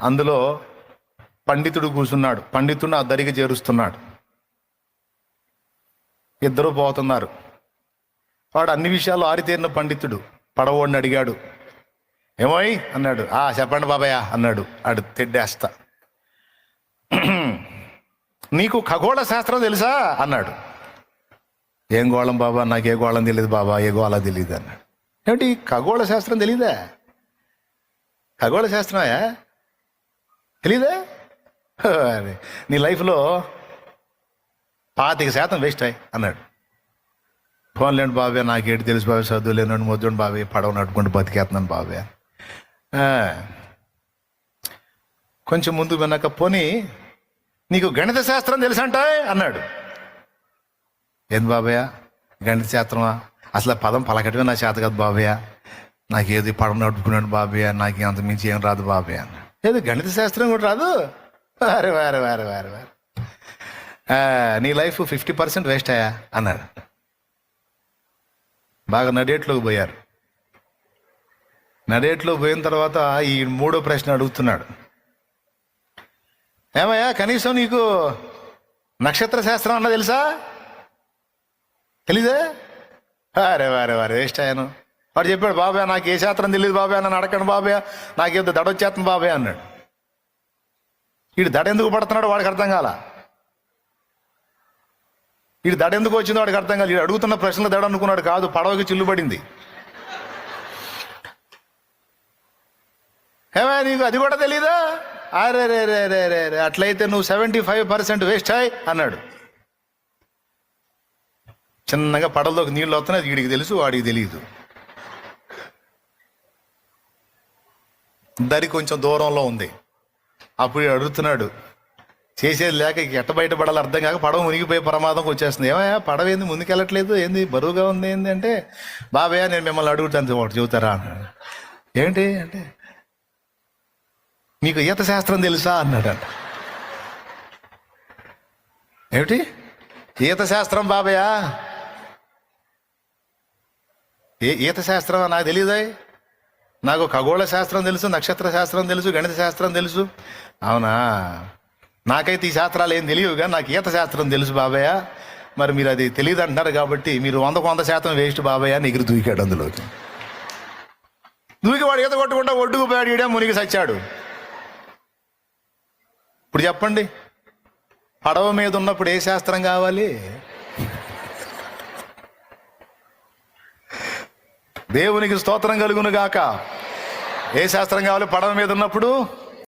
అందులో పండితుడు కూర్చున్నాడు. పండితుడు ఆ దరికి చేరుస్తున్నాడు. ఇద్దరు పోతున్నారు. వాడు అన్ని విషయాలు ఆరితేరిన పండితుడు. పడవోడిని అడిగాడు. ఏమోయ్ అన్నాడు. ఆ చెప్పండి బాబాయ్ అన్నాడు. అడు తెడ్డేస్తా నీకు ఖగోళ శాస్త్రం తెలుసా? అన్నాడు. ఏం గోళం బాబా? నాకు ఏ గోళం తెలియదు బాబా. ఏ గోళ తెలియదు అన్నాడు. ఏమిటి? ఖగోళ శాస్త్రం తెలీదా? ఖగోళ శాస్త్రమయా తెలీదే? నీ లైఫ్లో పాతిక శాతం వేస్ట్ అయ్యి అన్నాడు. ఫోన్ లేని బాబే నాకేంటి తెలుసు బాబాయ్ చదువు లేని మొద్దుని బాబాయ్ పడవ నడుపుకుంటూ బతికేస్తున్నాను బాబే. కొంచెం ముందు విన్నాక పోనీ నీకు గణిత శాస్త్రం తెలుసంట అన్నాడు. ఏంది బాబాయ్ గణిత శాస్త్రమా? అసలు ఆ పదం పలకటమే నా చేత కదా బాబయ్య నాకు ఏది పడవ నడుపుకున్నాడు బాబయ్య నాకు అంత మించి ఏం రాదు బాబాయ్ అన్నాడు. లేదు గణిత శాస్త్రం కూడా రాదు? వారు వారే వారు వారు వారు. నీ లైఫ్ ఫిఫ్టీ పర్సెంట్ వేస్ట్ అయ్యా అన్నారు. బాగా నడేట్లోకి పోయారు. నడేట్లో పోయిన తర్వాత ఈ మూడో ప్రశ్న అడుగుతున్నాడు. ఏమయ్యా కనీసం నీకు నక్షత్ర శాస్త్రం అన్న తెలుసా? తెలీదే? అరే వారే వారే వేస్ట్ అయ్యాను. వాడు చెప్పాడు బాబాయ్ నాకు ఏ శాస్త్రం తెలియదు బాబాయ్ నన్ను అడగండి బాబాయ్ నాకేదో దడ వచ్చేస్తుంది బాబాయ్ అన్నాడు. వీడు దడ ఎందుకు పడుతున్నాడు వాడికి అర్థం కాల? వీడు దడ ఎందుకు వచ్చిందో వాడికి అర్థం కాదు వీడు అడుగుతున్న ప్రశ్నలు దడ అనుకున్నాడు కాదు పడవకి చిల్లుబడింది. ఏమా నీకు అది కూడా తెలీదా? అరే రే రే రే రే రే అట్లయితే నువ్వు సెవెంటీ ఫైవ్ పర్సెంట్ వేస్ట్ అయ్యి అన్నాడు. చిన్నగా పడవలోకి నీళ్ళు వస్తున్నాయి వీడికి తెలుసు వాడికి తెలియదు దరి కొంచెం దూరంలో ఉంది. అప్పుడు అడుగుతున్నాడు చేసేది లేక ఎట్ట బయటపడాలి అర్థం కాక పడవ మునిగిపోయే ప్రమాదంకి వచ్చేస్తుంది. ఏమయ్యా పడవ ఏంది? ముందుకెళ్ళట్లేదు ఏంది? బరువుగా ఉంది. ఏంది? అంటే బాబయ్య నేను మిమ్మల్ని అడుగుతాను. ఒకటి చెబుతారా? అన్నాడు. ఏంటి? అంటే మీకు ఈత శాస్త్రం తెలుసా? అన్నాడంట ఏమిటి? ఈత శాస్త్రం బాబయ్య? ఏ ఈత శాస్త్రం నాకు తెలియదాయి నాకు ఖగోళ శాస్త్రం తెలుసు నక్షత్ర శాస్త్రం తెలుసు గణిత శాస్త్రం తెలుసు. అవునా? నాకైతే ఈ శాస్త్రాలు ఏం తెలియవుగా నాకు ఈత శాస్త్రం తెలుసు బాబయ్య. మరి మీరు అది తెలియదు అంటున్నారు కాబట్టి మీరు వందకు వంద శాతం వేస్ట్ బాబయ్య అని ఎగిరి దూకాడు అందులోకి దూకి వాడు ఈత కొట్టకుండా ఒడ్డుకు పోయాడు ఈడే మునిగి సచ్చాడు. ఇప్పుడు చెప్పండి పడవ మీద ఉన్నప్పుడు ఏ శాస్త్రం కావాలి? దేవునికి స్తోత్రం కలుగును గాక. ఏ శాస్త్రం కావాలి? పడవ మీద ఉన్నప్పుడు